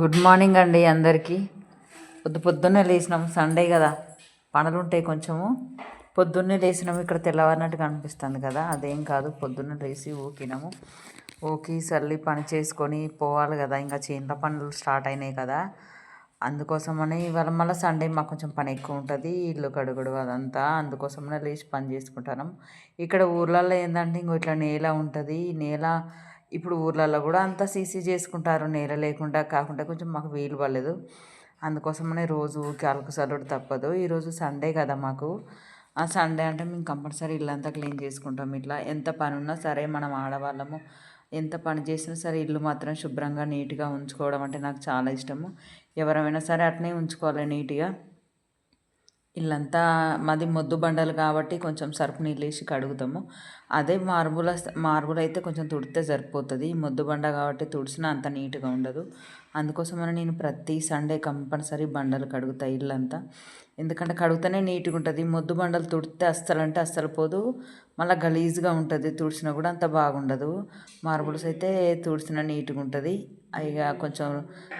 Good morning అండి అందరికీ. పొద్దు పొద్దున్నే లేచినాం. సండే కదా. పనులు ఉంటాయి కొంచెము పొద్దున్నే లేచినాము ఇక్కడ తెల్లవారినట్టుగా అనిపిస్తుంది కదా. అదేం కాదు. పొద్దున్నే లేచి ఊకినాము. ఊకి చల్లి పని చేసుకొని పోవాలి కదా. ఇంకా చేనుల పనులు స్టార్ట్ అయినాయి కదా. అందుకోసమని ఇవాళ మళ్ళీ సండే మాకు కొంచెం పని ఎక్కువ ఉంటుంది. ఇల్లు కడుగుడు అదంతా. అందుకోసమనే లేచి పని చేసుకుంటాను ఇక్కడ ఊర్లలో ఏంటంటే ఇంకో ఇట్లా నేల ఉంటుంది. నేల ఇప్పుడు ఊర్లలో కూడా అంతా సీసీ చేసుకుంటారు. నేల లేకుండా కాకుండా కొంచెం మాకు వీలు పడలేదు. అందుకోసమనే రోజు కాలుకు సల్లుడు తప్పదు. ఈరోజు సండే కదా మాకు. ఆ సండే అంటే మేము కంపల్సరీ ఇల్లంతా క్లీన్ చేసుకుంటాం ఇట్లా. ఎంత పని ఉన్నా సరే మనం ఆడవాళ్ళము. ఎంత పని చేసినా సరే ఇల్లు మాత్రం శుభ్రంగా నీట్గా ఉంచుకోవడం అంటే నాకు చాలా ఇష్టము. ఎవరైనా సరే అట్నే ఉంచుకోవాలి నీట్గా. ఇల్లంతా మాది మొద్దు బండలు కాబట్టి కొంచెం సర్ఫ్ నీళ్ళు వేసి కడుగుతాము. అదే మార్బుల్ మార్బుల్ అయితే కొంచెం తుడితే సరిపోతుంది. మొద్దు బండ కాబట్టి తుడిచినా అంత నీట్గా ఉండదు. అందుకోసమని నేను ప్రతి సండే కంపల్సరీ బండలు కడుగుతా ఇల్లంతా. ఎందుకంటే కడుగుతూనే నీట్గా ఉంటుంది. మొద్దు బండలు తుడితే అస్సలు అంటే అస్సలు పోదు. మళ్ళీ గలీజ్గా ఉంటుంది. తుడిచినా కూడా అంత బాగుండదు. మార్బుల్స్ అయితే తుడిచిన నీట్గా ఉంటుంది. ఇక కొంచెం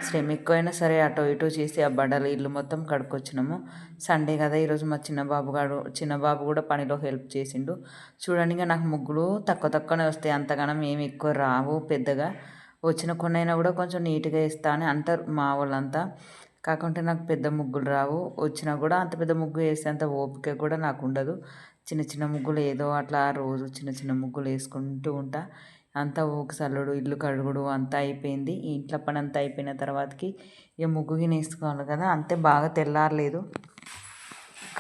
శ్రమ ఎక్కువైనా సరే అటు ఇటు చేసి ఆ బడలు ఇల్లు మొత్తం కడుక్కొచ్చినాము. సండే కదా ఈరోజు మా చిన్న బాబు గారు చిన్న బాబు కూడా పనిలో హెల్ప్ చేసిండు. చూడండి ఇంకా నాకు ముగ్గులు తక్కువ తక్కువనే వస్తాయి. అంతగానం ఏమి ఎక్కువ రావు పెద్దగా. వచ్చిన కొన్ని అయినా కూడా కొంచెం నీట్గా ఇస్తా అని అంటారు మా వాళ్ళంతా. కాకుంటే నాకు పెద్ద ముగ్గులు రావు. వచ్చినా కూడా అంత పెద్ద ముగ్గు వేసేంత ఓపిక కూడా నాకు ఉండదు. చిన్న చిన్న ముగ్గులు ఏదో అట్లా రోజు చిన్న చిన్న ముగ్గులు వేసుకుంటూ ఉంటా. అంతా ఊకి చల్లుడు ఇల్లు కడుగుడు అంతా అయిపోయింది. ఇంట్లో పని అంతా అయిపోయిన తర్వాతకి ఇక ముగ్గు వేసుకోవాలి కదా అంతే బాగా తెల్లారలేదు.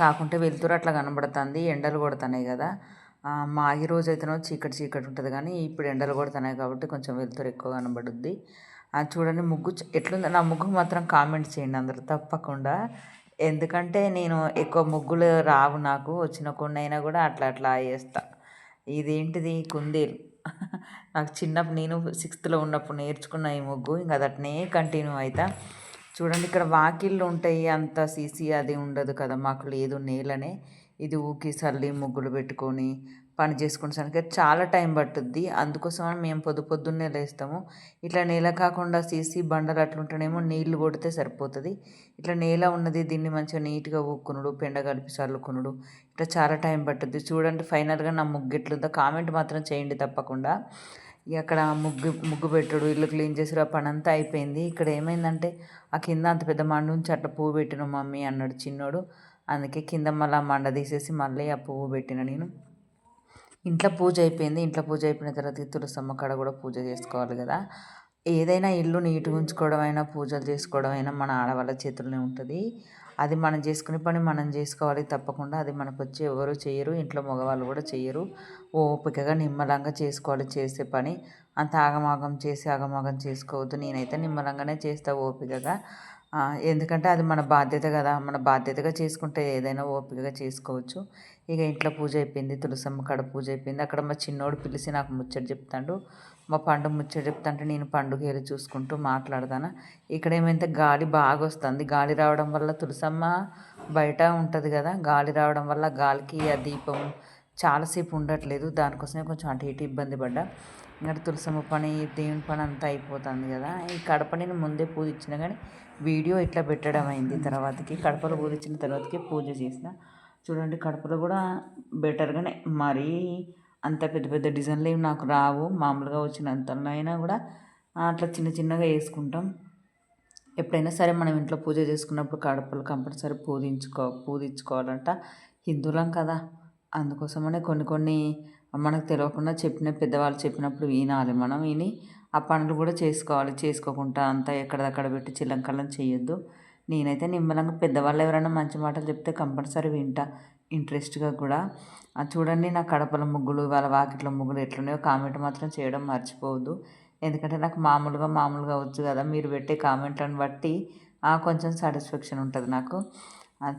కాకుంటే వెళ్తురు అట్లా కనబడుతుంది ఎండలు కొడుతున్నాయి కదా. మాగి రోజు అయితేనో చీకటి చీకటి ఉంటుంది కానీ ఇప్పుడు ఎండలు కొడుతున్నాయి కాబట్టి కొంచెం వెళ్తురు ఎక్కువ కనబడుద్ది. చూడండి ముగ్గు ఎట్లుందో? నా ముగ్గు మాత్రం కామెంట్ చేయండి అందరూ తప్పకుండా. ఎందుకంటే నేను ఎక్కువ ముగ్గులు రావు నాకు వచ్చిన కొన్ని అయినా కూడా అట్లా అట్లా వేస్తా ఇదేంటిది? కుందేలు. నాకు చిన్నప్పుడు నేను సిక్స్త్లో ఉన్నప్పుడు నేర్చుకున్న ఈ ముగ్గు ఇంకా అట్నే కంటిన్యూ అవుతా చూడండి ఇక్కడ వాకిళ్ళు ఉంటాయి అంత సీసీ అది ఉండదు కదా మాకు లేదు నేలనే. ఇది ఊకి చల్లి ముగ్గులు పెట్టుకొని పని చేసుకునేసరికి చాలా టైం పట్టుద్ది. అందుకోసం మేము పొద్దు పొద్దున్నే లేస్తాము. ఇట్లా నేల కాకుండా సీసీ బండలు అట్లుంటేనేమో నీళ్ళు కొడితే సరిపోతుంది. ఇట్లా నేల ఉన్నది దీన్ని మంచిగా నీట్గా ఊక్కునుడు పెండ కలిపి చల్లుకునుడు ఇట్లా చాలా టైం పట్టుద్ది. చూడండి ఫైనల్గా నా ముగ్గు ఎట్లుందో కామెంట్ మాత్రం చేయండి తప్పకుండా. ఇక అక్కడ ముగ్గు ముగ్గు పెట్టుడు ఇల్లు క్లీన్ చేసి ఆ పని అంతా అయిపోయింది. ఇక్కడ ఏమైందంటే ఆ కింద అంత పెద్ద మండు నుంచి అట్లా పువ్వు పెట్టిన మమ్మీ అన్నాడు చిన్నోడు. అందుకే కింద మళ్ళీ ఆ మండ తీసేసి మళ్ళీ ఆ పువ్వు పెట్టిన నేను. ఇంట్లో పూజ అయిపోయింది. ఇంట్లో పూజ అయిపోయిన తర్వాత తులసమ్మ కాడ కూడా పూజ చేసుకోవాలి కదా. ఏదైనా ఇల్లు నీట్గా ఉంచుకోవడం అయినా పూజలు చేసుకోవడం అయినా మన ఆడవాళ్ళ చేతుల్లోనే ఉంటుంది. అది మనం చేసుకునే పని మనం చేసుకోవాలి తప్పకుండా. అది మనకు వచ్చి ఎవరు చేయరు ఇంట్లో మగవాళ్ళు కూడా చేయరు ఓపికగా నిమ్మలంగా చేసుకోవాలి చేసే పని. అంత ఆగమాగం చేసి ఆగమాగం చేసుకోవద్దు. నేనైతే నిమ్మలంగానే చేస్తా ఓపికగా. ఎందుకంటే అది మన బాధ్యత కదా. మన బాధ్యతగా చేసుకుంటే ఏదైనా ఓపికగా చేసుకోవచ్చు. ఇక ఇంట్లో పూజ అయిపోయింది తులసమ్మ కాడ పూజ అయిపోయింది. అక్కడ మా చిన్నోడు పిలిచి నాకు ముచ్చట చెప్తాడు. మా పండు ముచ్చట చెప్తుంటే నేను పండుగ చూసుకుంటూ మాట్లాడతాను. ఇక్కడ ఏమైతే గాలి బాగా వస్తుంది. గాలి రావడం వల్ల తులసమ్మ బయట ఉంటుంది కదా. గాలి రావడం వల్ల గాలికి ఆ దీపం చాలాసేపు ఉండట్లేదు. దానికోసమే కొంచెం అటు ఇటు ఇబ్బంది పడ్డా. ఇంకా తులసమ్మ పని దేవుని పని అంతా అయిపోతుంది కదా. ఈ కడప నేను ముందే పూజ ఇచ్చిన కానీ వీడియో ఇట్లా పెట్టడం అయింది తర్వాతకి. కడపలో పూజ ఇచ్చిన తర్వాతకి పూజ చేసిన. చూడండి కడపలో కూడా బెటర్గానే మరీ అంత పెద్ద పెద్ద డిజైన్లు ఏమి నాకు రావు. మామూలుగా వచ్చినంతలో అయినా కూడా అట్లా చిన్న చిన్నగా వేసుకుంటాం. ఎప్పుడైనా సరే మనం ఇంట్లో పూజ చేసుకున్నప్పుడు కడపలు కంపల్సరీ పూజించుకో పూజించుకోవాలంట. హిందువులం కదా. అందుకోసమనే కొన్ని కొన్ని మనకు తెలియకుండా చెప్పిన పెద్దవాళ్ళు చెప్పినప్పుడు వినాలి మనం విని ఆ పనులు కూడా చేసుకోవాలి. చేసుకోకుండా అంతా ఎక్కడదక్కడ పెట్టి చిల్లంకల్లం చేయొద్దు. నేనైతే నిమ్మలంగా పెద్దవాళ్ళు ఎవరైనా మంచి మాటలు చెప్తే కంపల్సరీ వింటా. ఇంట్రెస్ట్గా కూడా. చూడండి నా కడపల ముగ్గులు వాళ్ళ వాకిట్ల ముగ్గులు ఎట్లున్నాయో కామెంట్ మాత్రం చేయడం మర్చిపోవద్దు. ఎందుకంటే నాకు మామూలుగా మామూలుగా వచ్చు కదా మీరు పెట్టే కామెంట్లను బట్టి కొంచెం సాటిస్ఫాక్షన్ ఉంటుంది నాకు.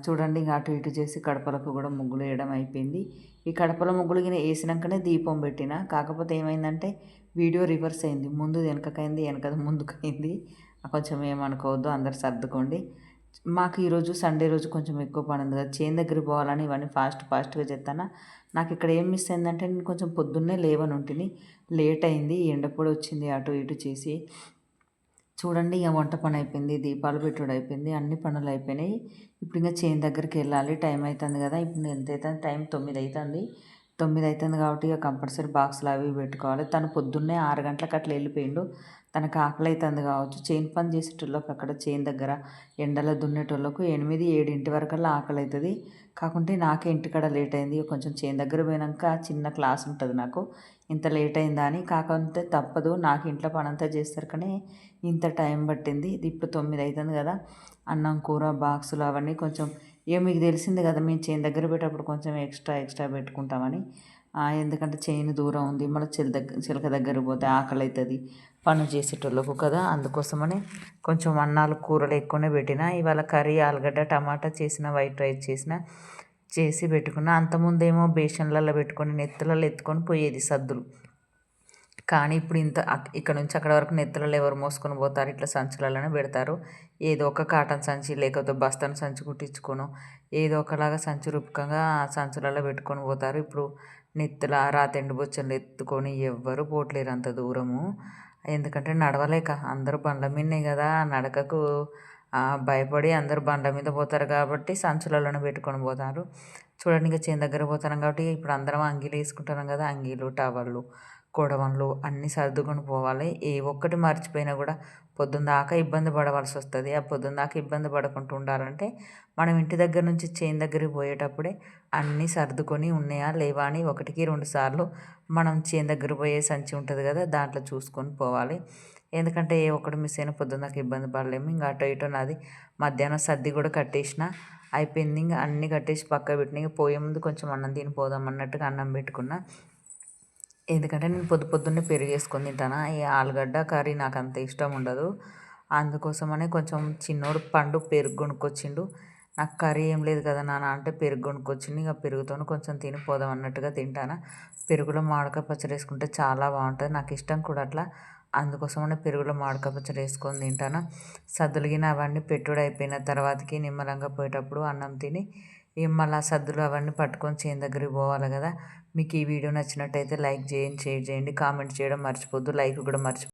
చూడండి ఇంకా అటు ఇటు చేసి కడపలకు కూడా ముగ్గులు వేయడం అయిపోయింది. ఈ కడపల ముగ్గులు వేసినాకనే దీపం పెట్టిన కాకపోతే ఏమైందంటే వీడియో రివర్స్ అయింది. ముందు వెనకకైంది వెనకది ముందుకైంది. కొంచెం ఏమనుకోవద్దు అందరు సర్దుకోండి. మాకు ఈరోజు సండే రోజు కొంచెం ఎక్కువ పని ఉంది కదా చేను దగ్గర పోవాలని ఇవన్నీ ఫాస్ట్ ఫాస్ట్గా చెప్తాను నాకు ఇక్కడ ఏం మిస్ అయిందంటే నేను కొంచెం పొద్దున్నే లేవని ఉంటుంది లేట్ అయింది ఎండపొడి వచ్చింది అటు ఇటు చేసి. చూడండి ఇక వంట పని అయిపోయింది దీపాలు పెట్టుడు అయిపోయింది అన్ని పనులు అయిపోయినాయి. ఇప్పుడు ఇంకా చేను దగ్గరికి వెళ్ళాలి టైం అవుతుంది కదా ఇప్పుడు ఎంత అవుతుంది టైం తొమ్మిది అవుతుంది తొమ్మిది అవుతుంది కాబట్టి ఇక కంపల్సరీ బాక్సులు అవి పెట్టుకోవాలి. తను పొద్దున్నే ఆరు గంటలకు అట్లా వెళ్ళిపోయిండు. తనకు ఆకలి అవుతుంది కావచ్చు. చేను పని చేసేటోళ్ళకి అక్కడ చేను దగ్గర ఎండలో దున్నేటోళ్ళకు ఎనిమిది ఏడింటి వరకల్లా ఆకలి అవుతుంది కాకుంటే నాకే ఇంటికాడ లేట్ అయింది కొంచెం చేను దగ్గర పోయినాక చిన్న క్లాస్ ఉంటుంది నాకు. ఇంత లేట్ అయిందా అని కాకపోతే తప్పదు. నాకు ఇంట్లో పని అంతా చేస్తారు కానీ ఇంత టైం పట్టింది. ఇది ఇప్పుడు తొమ్మిది అవుతుంది కదా. అన్నం కూర బాక్సులు అవన్నీ కొంచెం ఇక మీకు తెలిసింది కదా మేము చైన్ దగ్గర పెట్టేటప్పుడు కొంచెం ఎక్స్ట్రా ఎక్స్ట్రా పెట్టుకుంటామని. ఎందుకంటే చైన్ దూరం ఉంది మళ్ళీ చిల దగ్గర చిలక దగ్గర పోతే ఆకలి అవుతుంది పని చేసేటోళ్ళకు కదా అందుకోసమని కొంచెం అన్నాలు కూరలు ఎక్కువనే పెట్టిన ఇవాళ కర్రీ ఆలుగడ్డ టమాటా చేసిన వైట్ రైస్ చేసిన చేసి పెట్టుకున్న అంతముందేమో బేషన్లలో పెట్టుకొని నెత్తులలో ఎత్తుకొని పోయేది సద్దులు. కానీ ఇప్పుడు ఇంత ఇక్కడ నుంచి అక్కడ వరకు నెత్తులలో ఎవరు మోసుకొని పోతారు? ఇట్లా సంచులలోనే పెడతారు. ఏదో ఒక కాటన్ సంచి లేకపోతే బస్తాను సంచి కుట్టించుకోను ఏదో ఒకలాగా సంచి రూపకంగా సంచులలో పెట్టుకొని పోతారు. ఇప్పుడు నెత్తుల రాతెండు బొచ్చలు ఎత్తుకొని ఎవ్వరు పోట్లేరు అంత దూరము. ఎందుకంటే నడవలేక అందరూ బండ్ల మీదనే కదా నడకకు భయపడి అందరూ బండ్ల మీద పోతారు కాబట్టి సంచులలోనే పెట్టుకొని పోతారు. చూడండి ఇంకా చేను దగ్గర పోతారు కాబట్టి ఇప్పుడు అందరం అంగీలు వేసుకుంటున్నాం కదా అంగీలు టవళ్ళు గొడవలు అన్నీ సర్దుకొని పోవాలి. ఏ ఒక్కటి మర్చిపోయినా కూడా పొద్దున్న దాకా ఇబ్బంది పడవలసి వస్తుంది. ఆ పొద్దున్న దాకా ఇబ్బంది పడకుండా ఉండాలంటే మనం ఇంటి దగ్గర నుంచి చేను దగ్గరికి పోయేటప్పుడే అన్నీ సర్దుకొని ఉన్నాయా లేవా అని ఒకటికి రెండు సార్లు మనం చేను దగ్గర పోయే సంచి ఉంటుంది కదా దాంట్లో చూసుకొని పోవాలి. ఎందుకంటే ఏ ఒక్కటి మిస్ అయినా పొద్దున్న దాకా ఇబ్బంది పడలేము. ఇంకా అటు ఇటు నాది మధ్యాహ్నం సర్ది కూడా కట్టేసిన అయిపోయింది. ఇంకా అన్నీ కట్టేసి పక్క పెట్టిన ఇంకా పోయే ముందు కొంచెం అన్నం తినిపోదాం అన్నట్టుగా అన్నం పెట్టుకున్నా ఎందుకంటే నేను పొద్దు పొద్దున్నే పెరుగు వేసుకొని తింటాను? ఈ ఆలుగడ్డ కర్రీ నాకు అంత ఇష్టం ఉండదు. అందుకోసమనే కొంచెం చిన్నోడు పండు పెరుగు కొనుక్కొచ్చిండు. నాకు కర్రీ ఏం లేదు కదా నాన్న అంటే పెరుగు కొనుక్కొచ్చిండు. ఇక పెరుగుతోని కొంచెం తిని పోదాం అన్నట్టుగా తింటాను. పెరుగులో మామిడికాయ పచ్చడి వేసుకుంటే చాలా బాగుంటుంది. నాకు ఇష్టం కూడా అట్లా. అందుకోసమనే పెరుగులో మామిడికాయ పచ్చడి వేసుకొని తింటాను. సద్దులిగిన అవన్నీ పెట్టుడు అయిపోయిన తర్వాతకి నిమ్మలంగా పోయేటప్పుడు అన్నం తిని మళ్ళీ సద్దులు అవన్నీ పట్టుకొని చేను దగ్గరికి పోవాలి కదా. మీకు ఈ వీడియో నచ్చినట్టయితే లైక్ చేయండి షేర్ చేయండి కామెంట్ చేయడం మర్చిపోద్దు లైక్ కూడా మర్చిపో